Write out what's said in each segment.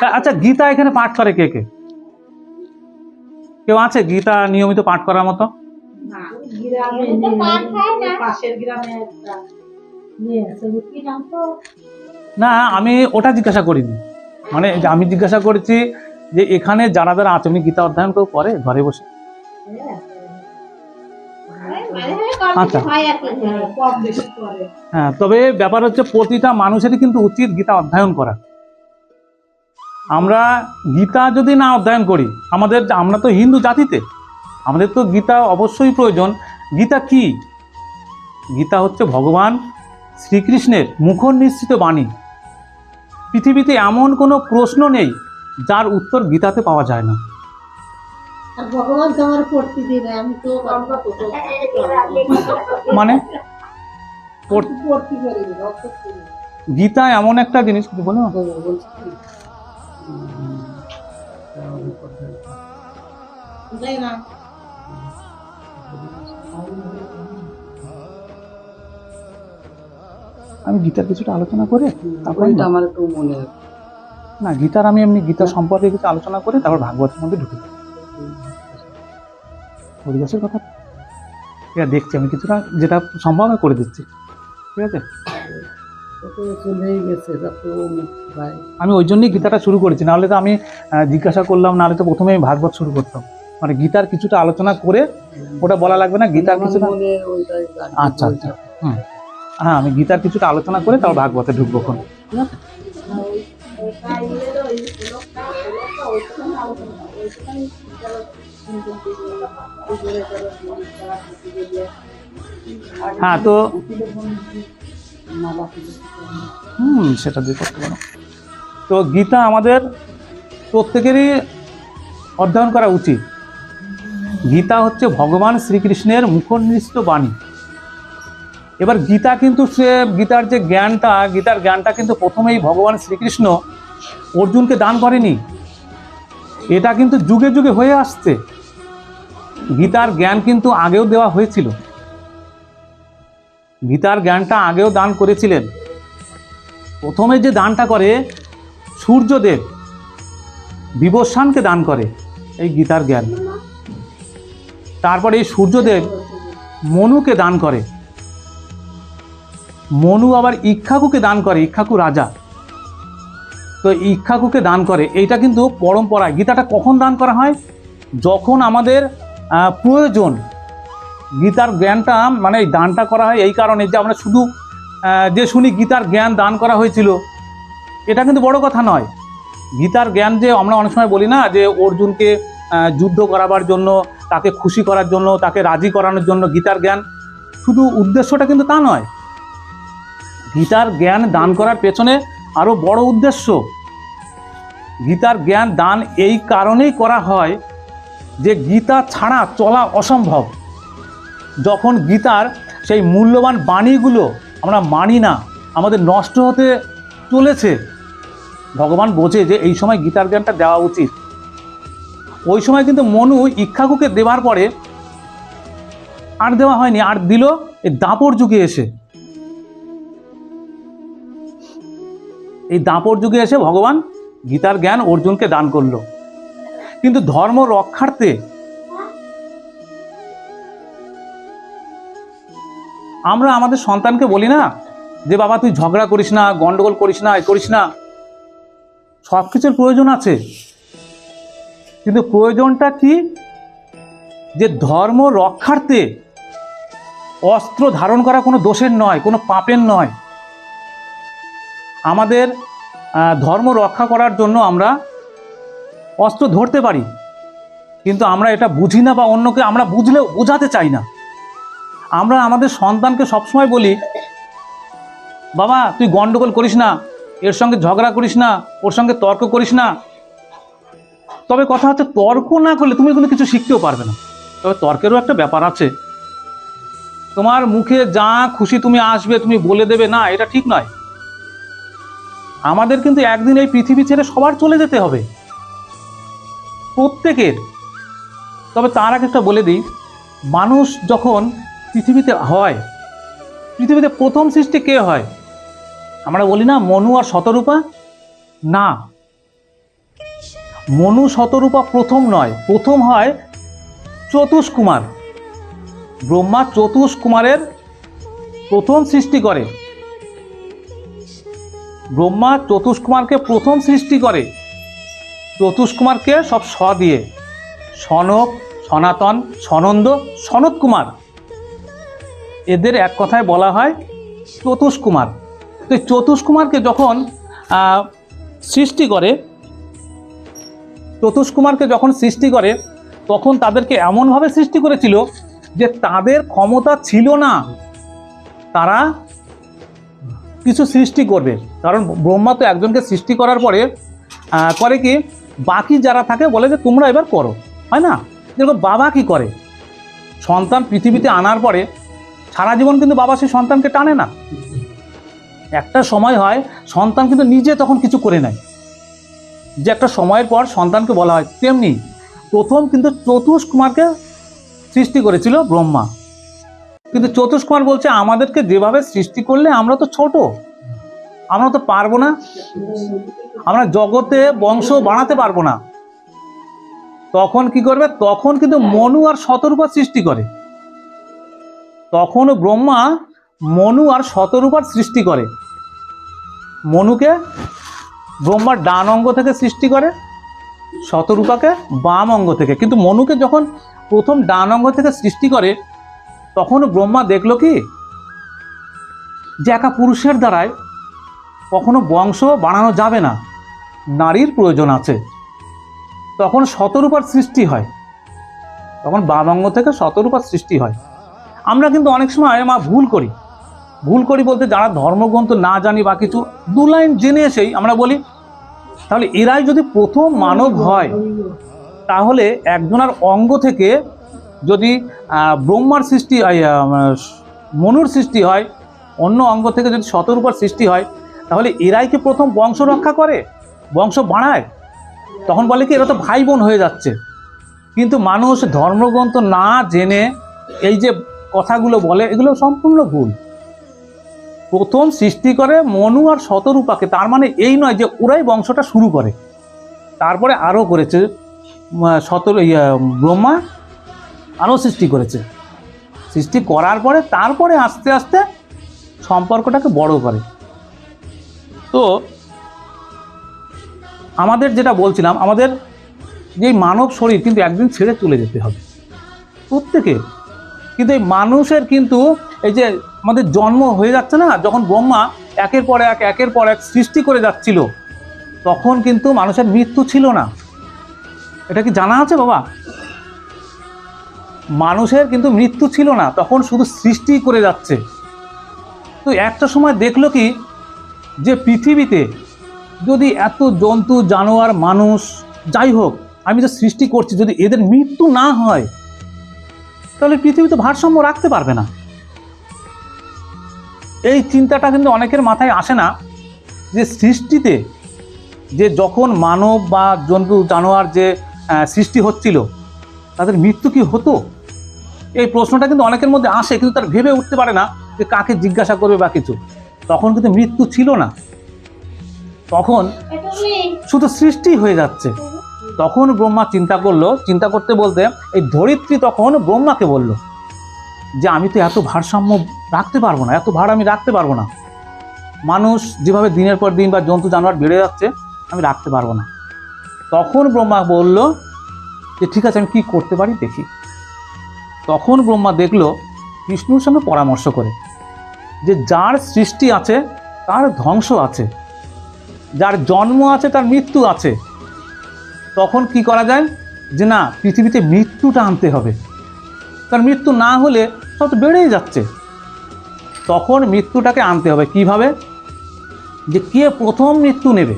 আচ্ছা গীতা এখানে পাঠ করে কে কে? কেউ আছে গীতা নিয়মিত পাঠ করার মতো? না। আমি ওটা জিজ্ঞাসা করিনি। মানে আমি জিজ্ঞাসা করেছি যে এখানে যারা যারা আছে উনি গীতা অধ্যয়ন কেউ করে ঘরে বসে? আচ্ছা। হয় হ্যাঁ তবে ব্যাপার হচ্ছে প্রতিটা মানুষেরই কিন্তু উচিত গীতা অধ্যয়ন করা। আমরা গীতা যদি না অধ্যয়ন করি আমাদের আমরা তো হিন্দু জাতিতে আমাদের তো গীতা অবশ্যই প্রয়োজন। গীতা কি? গীতা হচ্ছে ভগবান শ্রীকৃষ্ণের মুখর নিশ্চিত বাণী। পৃথিবীতে এমন কোনো প্রশ্ন নেই যার উত্তর গীতাতে পাওয়া যায় না। মানে। গীতা এমন একটা জিনিস কি বলো? আমি গীতার কিছুটা আলোচনা করে তারপর আমার একটু মনে না গীতার আমি এমনি গীতা সম্পর্কে কিছু আলোচনা করে তারপর ভাগবতের মধ্যে ঢুকে। হরিদাসের কথা আছে দেখছি আমি কিছুটা যেটা সম্ভব আমি করে দিচ্ছি। ঠিক আছে? চলেই গেছে আমি ওই জন্যই গীতাটা শুরু করেছি নাহলে তো আমি জিজ্ঞাসা করলাম নাহলে তো প্রথমে আমি ভাগবত শুরু করতাম। মানে গীতার কিছুটা আলোচনা করে ওটা বলা লাগবে না গীতার কিছুটা গান আচ্ছা আচ্ছা হুম। হ্যাঁ আমি গীতার কিছুটা আলোচনা করে তারপর ভাগবতে ঢুকবো আছে হ্যাঁ তো হুম, সেটা দিয়ে করতে পারো। তো গীতা আমাদের প্রত্যেকেরই অধ্যয়ন করা উচিত। গীতা হচ্ছে ভগবান শ্রীকৃষ্ণের মুখনিষ্ঠ বাণী। এবার গীতা কিন্তু সে গীতার যে জ্ঞানটা, গীতার জ্ঞানটা কিন্তু প্রথমেই ভগবান শ্রীকৃষ্ণ অর্জুনকে দান করেনি। এটা কিন্তু যুগে যুগে হয়ে আসছে। গীতার জ্ঞান কিন্তু আগেও দেওয়া হয়েছিল। গীতার জ্ঞানটা আগেও দান করেছিলেন। প্রথমে যে দানটা করে, সূর্যদেব বিবস্বানকে দান করে এই গীতার জ্ঞান। তারপরে এই সূর্যদেব মনুকে দান করে। মনু আবার ইক্ষাকুকে দান করে, ইক্ষাকু রাজা। তো ইক্ষাকুকে দান করে, এইটা কিন্তু পরম্পরা গীতাটা কখন দান করা হয়? যখন আমাদের প্রয়োজন গীতার জ্ঞানটা মানে এই দানটা করা হয় এই কারণে যে আমরা শুধু যে শুনি গীতার জ্ঞান দান করা হয়েছিল, এটা কিন্তু বড় কথা নয়। গীতার জ্ঞান যে আমরা অনেক সময় বলি না যে অর্জুনকে যুদ্ধ করাবার জন্য, তাকে খুশি করার জন্য, তাকে রাজি করানোর জন্য গীতার জ্ঞান, শুধু উদ্দেশ্যটা কিন্তু তা নয়। গীতার জ্ঞান দান করার পেছনে আরও বড় উদ্দেশ্য। গীতার জ্ঞান দান এই কারণেই করা হয় যে গীতা ছাড়া চলা অসম্ভব। যখন গীতার সেই মূল্যবান বাণীগুলো আমরা মানি না, আমাদের নষ্ট হতে চলেছে, ভগবান বোঝে যে এই সময় গীতার জ্ঞানটা দেওয়া উচিত। ওই সময় কিন্তু মনু ইক্ষাকুকে দেওয়ার পরে আর দেওয়া হয়নি, আর দিল এই দাপর যুগে এসে। এই দাপর যুগে এসে ভগবান গীতার জ্ঞান অর্জুনকে দান করল। কিন্তু ধর্ম রক্ষার্থে আমরা আমাদের সন্তানকে বলি না যে, বাবা, তুই ঝগড়া করিস না, গন্ডগোল করিস না, এ করিস না। সব কিছুর প্রয়োজন আছে। কিন্তু প্রয়োজনটা কি? যে, ধর্ম রক্ষার্থে অস্ত্র ধারণ করা কোনো দোষের নয়, কোনো পাপের নয়। আমাদের ধর্ম রক্ষা করার জন্য আমরা অস্ত্র ধরতে পারি। কিন্তু আমরা এটা বুঝি না বা অন্যকে আমরা বুঝলেও বোঝাতে চাই না। আমরা আমাদের সন্তানকে সবসময় বলি, বাবা, তুই গন্ডগোল করিস না, এর সঙ্গে ঝগড়া করিস না, ওর সঙ্গে তর্ক করিস না। তবে কথা হচ্ছে, তর্ক না করলে তুমি কোনো কিছু শিখতেও পারবে না। তবে তর্কেরও একটা ব্যাপার আছে। তোমার মুখে যা খুশি তুমি আসবে, তুমি বলে দেবে, না, এটা ঠিক নয়। আমাদের কিন্তু একদিন এই পৃথিবী ছেড়ে সবার চলে যেতে হবে। প্রত্যেকের। তবে তার আগে একটা বলে দিই, মানুষ যখন পৃথিবীতে হয়। পৃথিবীতে প্রথম সৃষ্টি কে হয়? আমরা বলি না মনু আর শতরূপা? না। মনু শতরূপা প্রথম নয়, প্রথম হয় চতুষ কুমার ব্রহ্মা চতুষ কুমারের প্রথম সৃষ্টি করে। ব্রহ্মা চতুষ কুমারকে প্রথম সৃষ্টি করে। চতুষ কুমারকে সব স দিয়ে। সনক, সনাতন, সনন্দ সনত কুমার এদের এক কথায় বলা হয় চতুষ কুমার তো এই চতুষ কুমারকে যখন সৃষ্টি করে চতুষ কুমারকে যখন সৃষ্টি করে, তখন তাদেরকে এমনভাবে সৃষ্টি করেছিল যে তাদের ক্ষমতা ছিল না। তারা কিছু সৃষ্টি করবে। কারণ ব্রহ্মা তো একজনকে সৃষ্টি করার পরে করে কি, বাকি যারা থাকে বলে যে তোমরা এবার করো। হয় না? যেরকম বাবা কি করে? সন্তান পৃথিবীতে আনার পরে সারা জীবন কিন্তু বাবা সেই সন্তানকে টানে না। একটা সময় হয়, সন্তান কিন্তু নিজে তখন কিছু করে নেয়। যে একটা সময়ের পর সন্তানকে বলা হয়, তেমনি প্রথম কিন্তু চতুষ কুমারকে সৃষ্টি করেছিল ব্রহ্মা। কিন্তু চতুষ কুমার বলছে, আমাদেরকে যেভাবে সৃষ্টি করলে আমরা তো ছোট। আমরা তো পারব না। আমরা জগতে বংশ বাড়াতে পারব না। তখন কি করবে? তখন কিন্তু মনু আর শতরূপা সৃষ্টি করে। তখন ব্রহ্মা মনু আর শতরূপার সৃষ্টি করে। মনুকে ব্রহ্মার ডান অঙ্গ থেকে সৃষ্টি করে, শতরূপাকে বাম অঙ্গ থেকে। কিন্তু মনুকে যখন প্রথম ডান অঙ্গ থেকে সৃষ্টি করে তখন ব্রহ্মা দেখল কি? যে একা পুরুষের দ্বারায় কখনো বংশ বাড়ানো যাবে না, নারীর প্রয়োজন আছে। তখন শতরূপার সৃষ্টি হয়। তখন বাম অঙ্গ থেকে শতরূপার সৃষ্টি হয়। আমরা কিন্তু অনেক সময় মা, ভুল করি। ভুল করি বলতে যারা ধর্মগ্রন্থ না জানি বা কিছু, দু লাইন জেনে এসেই আমরা বলি, তাহলে এরাই যদি প্রথম মানব হয়, তাহলে একজনের অঙ্গ থেকে যদি ব্রহ্মার সৃষ্টি মনুর সৃষ্টি হয়, অন্য অঙ্গ থেকে যদি শতরূপার সৃষ্টি হয়, তাহলে এরাই কি প্রথম বংশ রক্ষা করে? বংশ বাড়ায় তখন বলে কি, এরা তো ভাই বোন হয়ে যাচ্ছে। কিন্তু মানুষ ধর্মগ্রন্থ না জেনে এই যে কথাগুলো বলে এগুলো সম্পূর্ণ ভুল। প্রথম সৃষ্টি করে মনু আর শতরূপাকে তার মানে এই নয় যে ওরাই বংশটা শুরু করে। তারপরে আরও করেছে উম, শতর ব্রহ্মা আরও সৃষ্টি করেছে। সৃষ্টি করার পরে তারপরে আস্তে আস্তে সম্পর্কটাকে বড় করে। তো আমাদের যেটা বলছিলাম আমাদের যে মানব শরীর কিন্তু একদিন ছেড়ে চলে যেতে হবে। প্রত্যেকে কিন্তু এই মানুষের কিন্তু এই যে আমাদের জন্ম হয়ে যাচ্ছে না, যখন ব্রহ্মা একের পর এক, একের পর এক সৃষ্টি করে যাচ্ছিল, তখন কিন্তু মানুষের মৃত্যু ছিল না। এটা কি জানা আছে বাবা? মানুষের কিন্তু মৃত্যু ছিল না, তখন শুধু সৃষ্টি করে যাচ্ছে। তো একটা সময় দেখল কি, যে পৃথিবীতে যদি এত জন্তু, জানোয়ার, মানুষ, যাই হোক, আমি যে সৃষ্টি করছি, যদি এদের মৃত্যু না হয় তাহলে পৃথিবী তো ভারসাম্য রাখতে পারবে না। এই চিন্তাটা কিন্তু অনেকের মাথায় আসে না যে সৃষ্টিতে যে যখন মানব বা জন্তু জানোয়ার যে সৃষ্টি হচ্ছিল তাদের মৃত্যু কি হতো? এই প্রশ্নটা কিন্তু অনেকের মধ্যে আসে কিন্তু তার ভেবে উঠতে পারে না যে কাকে জিজ্ঞাসা করবে বা কিছু। তখন কিন্তু মৃত্যু ছিল না। তখন শুধু সৃষ্টি হয়ে যাচ্ছে। তখন ব্রহ্মা চিন্তা করল, চিন্তা করতে বলতে এই ধরিত্রী তখন ব্রহ্মাকে বলল যে, আমি তো এত ভারসাম্য রাখতে পারব না, এত ভার আমি রাখতে পারব না। মানুষ যেভাবে দিনের পর দিন বা জন্তু জানোয়ার বেড়ে যাচ্ছে, আমি রাখতে পারব না। তখন ব্রহ্মা বলল যে, ঠিক আছে, আমি কি করতে পারি দেখি। তখন ব্রহ্মা দেখল বিষ্ণুর সঙ্গে পরামর্শ করে যে, যার সৃষ্টি আছে, তার ধ্বংস আছে। যার জন্ম আছে, তার মৃত্যু আছে। তখন কি করা যায়? যে না, পৃথিবীতে মৃত্যুটা আনতে হবে। কারণ মৃত্যু না হলে সব তো বেড়েই যাচ্ছে। তখন মৃত্যুটাকে আনতে হবে। কীভাবে? যে কে প্রথম মৃত্যু নেবে?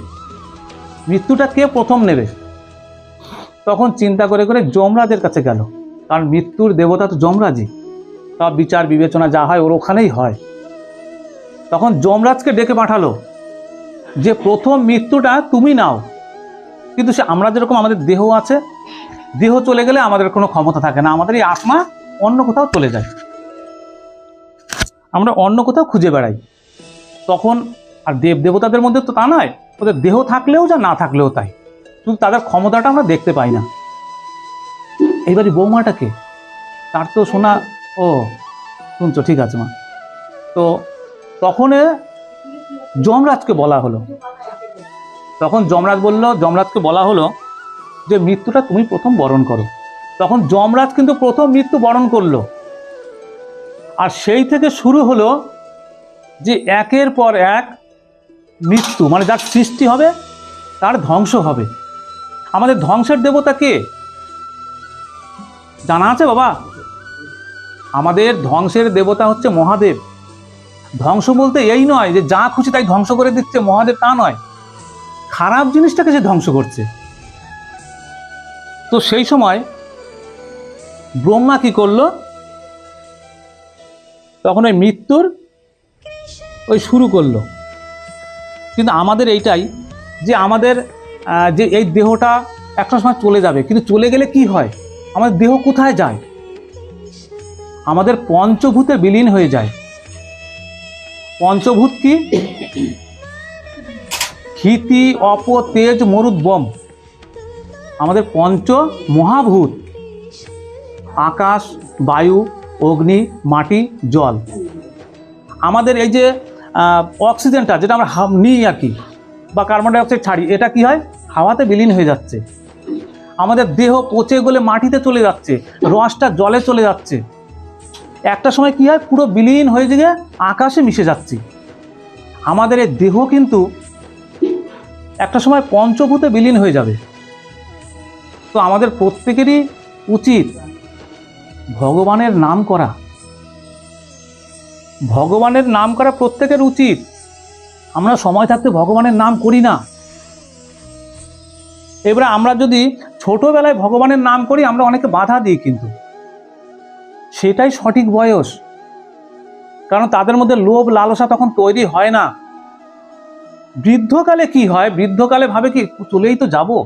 মৃত্যুটা কে প্রথম নেবে? তখন চিন্তা করে করে যমরাজের কাছে গেল। কারণ মৃত্যুর দেবতা তো যমরাজই। সব বিচার, বিবেচনা যা হয় ওর ওখানেই হয়। তখন যমরাজকে ডেকে পাঠালো। যে প্রথম মৃত্যুটা তুমি নাও। কিন্তু সে আমরা যেরকম আমাদের দেহ আছে, দেহ চলে গেলে আমাদের কোনো ক্ষমতা থাকে না। আমাদের এই আত্মা অন্য কোথাও চলে যায়। আমরা অন্য কোথাও খুঁজে বেড়াই। তখন আর দেব দেবতাদের মধ্যে তো তা নয়, ওদের দেহ থাকলেও যা না থাকলেও তাই। কিন্তু তাদের ক্ষমতাটা আমরা দেখতে পাই না। এইবারই বৌমাটাকে, তার তো শোনা ও, শুনছো, ঠিক আছে মা। তো তখন যমরাজকে বলা হলো। তখন যমরাজ বলল, যমরাজকে বলা হলো যে মৃত্যুটা তুমি প্রথম বরণ করো। তখন যমরাজ কিন্তু প্রথম মৃত্যু বরণ করল। আর সেই থেকে শুরু হলো যে একের পর এক মৃত্যু মানে যার সৃষ্টি হবে, তার ধ্বংস হবে। আমাদের ধ্বংসের দেবতা কে? জানা আছে বাবা? আমাদের ধ্বংসের দেবতা হচ্ছে মহাদেব। ধ্বংস বলতে এই নয় যে যা খুশি তাই ধ্বংস করে দিচ্ছে মহাদেব, তা নয়। খারাপ জিনিসটাকে সে ধ্বংস করছে। তো সেই সময় ব্রহ্মা কি করল? তখন ওই মৃত্যুর ওই শুরু করল। কিন্তু আমাদের এইটাই যে আমাদের যে এই দেহটা একটা সময় চলে যাবে, কিন্তু চলে গেলে কি হয়? আমাদের দেহ কোথায় যায়? আমাদের পঞ্চভূতে বিলীন হয়ে যায়। পঞ্চভূত কি? ক্ষিতি অপ তেজ মরুদ্বম আমাদের পঞ্চ মহাভূত। আকাশ, বায়ু, অগ্নি, মাটি, জল। আমাদের এই যে অক্সিজেনটা যেটা আমরা নিই আর কি, বা কার্বন ডাইঅক্সাইড ছাড়ি, এটা কি হয়? হাওয়াতে বিলীন হয়ে যাচ্ছে। আমাদের দেহ পচে গলে মাটিতে চলে যাচ্ছে, রসটা জলে চলে যাচ্ছে। একটা সময় কি হয়? পুরো বিলীন হয়ে গিয়ে আকাশে মিশে যাচ্ছে। আমাদের এই দেহ কিন্তু একটা সময় পঞ্চভূতে বিলীন হয়ে যাবে। তো আমাদের প্রত্যেকেরই উচিত ভগবানের নাম করা। ভগবানের নাম করা প্রত্যেকের উচিত। আমরা সময় থাকতে ভগবানের নাম করি না। এবারে আমরা যদি ছোটবেলায় ভগবানের নাম করি, আমরা অনেকে বাধা দিই কিন্তু। সেটাই সঠিক বয়স। কারণ তাদের মধ্যে লোভ লালসা তখন তৈরি হয় না। বৃদ্ধকালে কি হয়? বৃদ্ধকালে ভাবে কি, চলেই তো যাব?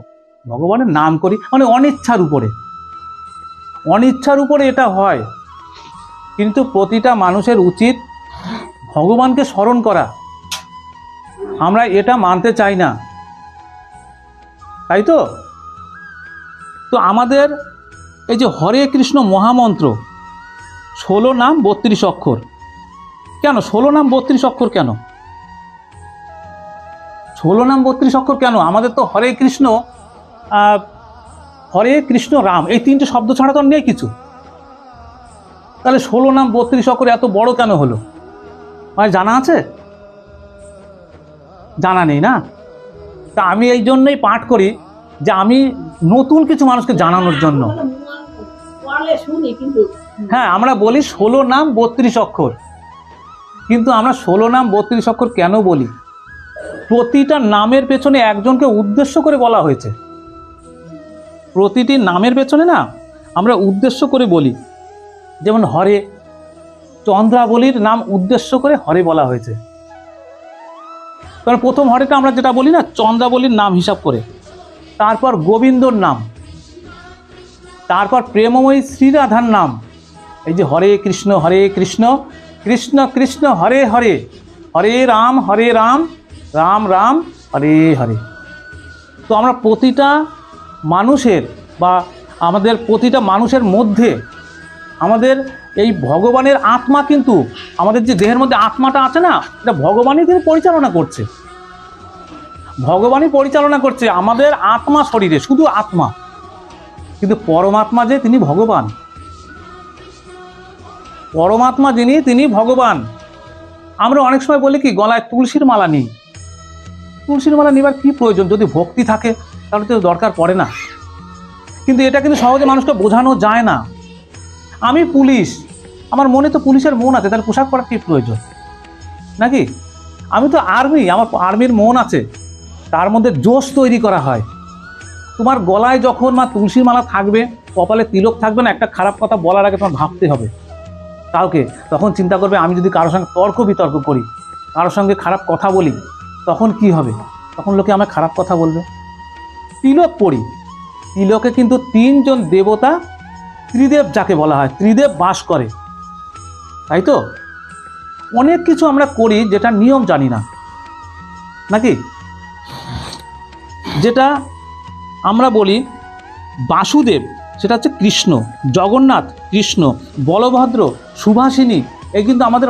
ভগবানের নাম করি মানে অনিচ্ছার উপরে। অনিচ্ছার উপরে এটা হয়। কিন্তু প্রতিটা মানুষের উচিত ভগবানকে স্মরণ করা। আমরা এটা মানতে চাই না। তাই তো? তো আমাদের এই যে হরে কৃষ্ণ মহামন্ত্র, ষোলো নাম বত্রিশ অক্ষর। কেন? ষোলো নাম বত্রিশ অক্ষর কেন? ষোলো নাম বত্রিশ অক্ষর কেন? আমাদের তো হরে কৃষ্ণ হরে কৃষ্ণ রাম, এই তিনটে শব্দ ছাড়া তো নেই কিছু। তাহলে ষোলো নাম বত্রিশ অক্ষর এত বড় কেন হলো? মানে জানা আছে? জানা নেই না? তা আমি এই জন্যই পাঠ করি যে আমি নতুন কিছু মানুষকে জানানোর জন্য। হ্যাঁ আমরা বলি ষোলো নাম বত্রিশ অক্ষর। কিন্তু আমরা ষোলো নাম বত্রিশ অক্ষর কেন বলি? প্রতিটা নামের পেছনে একজনকে উদ্দেশ্য করে বলা হয়েছে। প্রতিটি নামের পেছনে না আমরা উদ্দেশ্য করে বলি। যেমন হরে, চন্দ্রাবলীর নাম উদ্দেশ্য করে হরে বলা হয়েছে। কারণ প্রথম হরেটা আমরা যেটা বলি না, চন্দ্রাবলীর নাম হিসাব করে। তারপর গোবিন্দর নাম। তারপর প্রেমময়ী শ্রীরাধার নাম। এই যে হরে কৃষ্ণ হরে কৃষ্ণ কৃষ্ণ কৃষ্ণ, হরে হরে। হরে রাম হরে রাম। রাম রাম, হরে হরে। তো আমরা প্রতিটা মানুষের বা আমাদের প্রতিটা মানুষের মধ্যে আমাদের এই ভগবানের আত্মা কিন্তু আমাদের যে দেহের মধ্যে আত্মাটা আছে না, এটা ভগবানই কিন্তু পরিচালনা করছে। ভগবানই পরিচালনা করছে আমাদের আত্মা শরীরে, শুধু আত্মা। কিন্তু পরমাত্মা যে তিনি ভগবান। পরমাত্মা যিনি, তিনি ভগবান। আমরা অনেক সময় বলি কি, গলায় তুলসীর মালা নিই। তুলসীর মালা নেবার কি প্রয়োজন? যদি ভক্তি থাকে, তাহলে তো দরকার পড়ে না। কিন্তু এটা কিন্তু সহজে মানুষকে বোঝানো যায় না। আমি পুলিশ, আমার মনে তো পুলিশের মন আছে, তাহলে পোশাক পরার কি প্রয়োজন? নাকি? আমি তো আর্মি, আমার আর্মির মন আছে। তার মধ্যে জোশ তৈরি করা হয়। তোমার গলায় যখন মা তুলসীর মালা থাকবে, কপালে তিলক থাকবে না, একটা খারাপ কথা বলার আগে তোমার ভাবতে হবে। কাউকে, তখন চিন্তা করবে, আমি যদি কারোর সঙ্গে তর্ক বিতর্ক করি কারোর সঙ্গে খারাপ কথা বলি তখন কি হবে? তখন লোকে আমার খারাপ কথা বলবে। তিলক পড়ি তিলকে কিন্তু তিনজন দেবতা ত্রিদেব যাকে বলা হয়, ত্রিদেব বাস করে। তাই তো? অনেক কিছু আমরা করি যেটা নিয়ম জানি না। নাকি? যেটা আমরা বলি বাসুদেব, সেটা হচ্ছে কৃষ্ণ, জগন্নাথ, কৃষ্ণ, বলভদ্র, সুভাষিনী এই কিন্তু আমাদের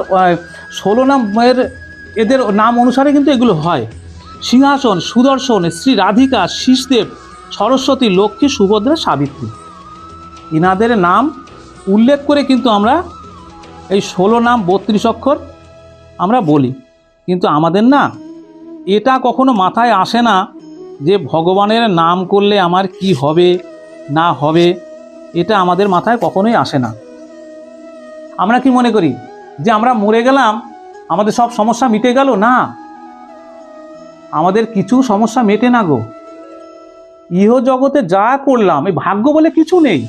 ষোলো নামের এদের নাম অনুসারে কিন্তু এগুলো হয়। সিংহাসন, সুদর্শন, শ্রী রাধিকা, শীষদেব, সরস্বতী, লক্ষ্মী, সুভদ্রা, সাবিত্রী। ইনাদের নাম উল্লেখ করে কিন্তু আমরা এই ষোলো নাম, বত্রিশ অক্ষর আমরা বলি। কিন্তু আমাদের না এটা কখনো মাথায় আসে না যে ভগবানের নাম করলে আমার কি হবে, না হবে, এটা আমাদের মাথায় কখনোই আসে না। আমরা কি মনে করি? যে আমরা মরে গেলাম আমাদের সব সমস্যা মিটে গেল? না। আমাদের কিছু সমস্যা মেটে না গো। ইহ জগতে যা করলাম, এই ভাগ্য বলে কিছু নেই।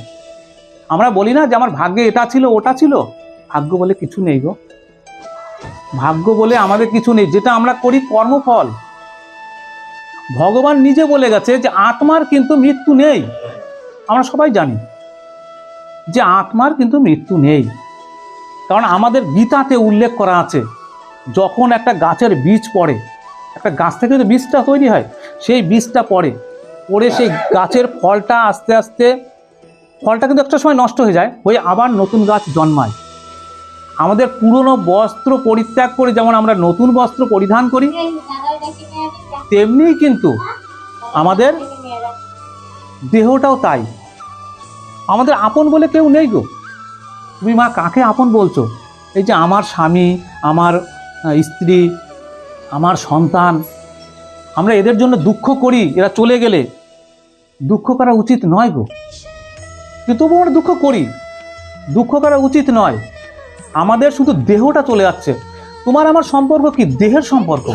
আমরা বলি না যে আমার ভাগ্যে এটা ছিল, ওটা ছিল। ভাগ্য বলে কিছু নেই গো। ভাগ্য বলে আমাদের কিছু নেই, যেটা আমরা করি কর্মফল। ভগবান নিজে বলে গেছে যে আত্মার কিন্তু মৃত্যু নেই। আমরা সবাই জানি যে আত্মার কিন্তু মৃত্যু নেই। কারণ আমাদের গীতাতে উল্লেখ করা আছে যখন একটা গাছের বীজ পড়ে, একটা গাছ থেকে যে বীজটা তৈরি হয়, সেই বীজটা পড়ে পড়ে সেই গাছের ফলটা আস্তে আস্তে, ফলটা কিন্তু একটা সময় নষ্ট হয়ে যায়, হয়ে আবার নতুন গাছ জন্মায়। আমাদের পুরনো বস্ত্র পরিত্যাগ করে যেমন আমরা নতুন বস্ত্র পরিধান করি তেমনিই কিন্তু আমাদের দেহটাও তাই। আমাদের আপন বলে কেউ নেই গো। তুমি মা কাকে আপন বলছো? এই যে আমার স্বামী, আমার স্ত্রী, আমার সন্তান। আমরা এদের জন্য দুঃখ করি, এরা চলে গেলে। দুঃখ করা উচিত নয় গো। কিন্তু তবুও আমরা দুঃখ করি। দুঃখ করা উচিত নয়। আমাদের শুধু দেহটা চলে যাচ্ছে। তোমার আমার সম্পর্ক কি? দেহের সম্পর্ক।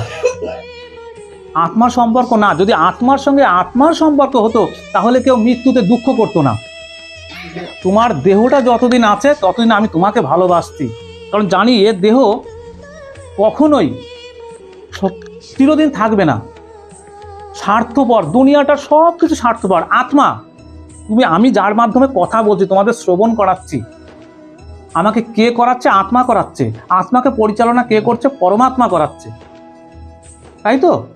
আত্মার সম্পর্ক না। যদি আত্মার সঙ্গে আত্মার সম্পর্ক হতো, তাহলে কেউ মৃত্যুতে দুঃখ করতো না। তোমার দেহটা যতদিন আছে, ততদিন আমি তোমাকে ভালোবাসছি। কারণ জানি, এ দেহ কখনোই চিরদিন থাকবে না। স্বার্থপর, দুনিয়াটা সব কিছু স্বার্থপর। আত্মা, তুমি, আমি যার মাধ্যমে কথা বলছি, তোমাদের শ্রবণ করাচ্ছি। আমাকে কে করাচ্ছে? আত্মা করাচ্ছে। আত্মাকে পরিচালনা কে করছে? পরমাত্মা করাচ্ছে। তাই তো?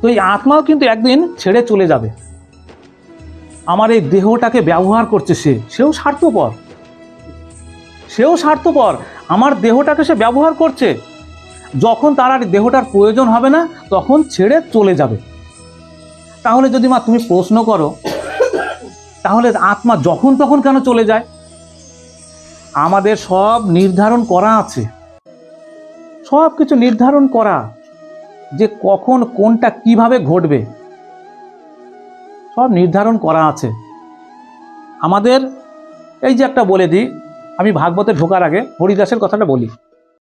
তো এই আত্মাও কিন্তু একদিন ছেড়ে চলে যাবে। আমার এই দেহটাকে ব্যবহার করছে সে। সেও স্বার্থপর। সেও স্বার্থপর। আমার দেহটাকে সে ব্যবহার করছে। যখন তার আর দেহটার প্রয়োজন হবে না, তখন ছেড়ে চলে যাবে। তাহলে যদি মা তুমি প্রশ্ন করো, তাহলে আত্মা যখন তখন কেন চলে যায়? আমাদের সব নির্ধারণ করা আছে। সব কিছু নির্ধারণ করা যে কখন কোনটা কীভাবে ঘটবে। সব নির্ধারণ করা আছে। আমাদের এই যে একটা বলে দিই আমি ভাগবতে ঢোকার আগে হরিদাসের কথাটা বলি।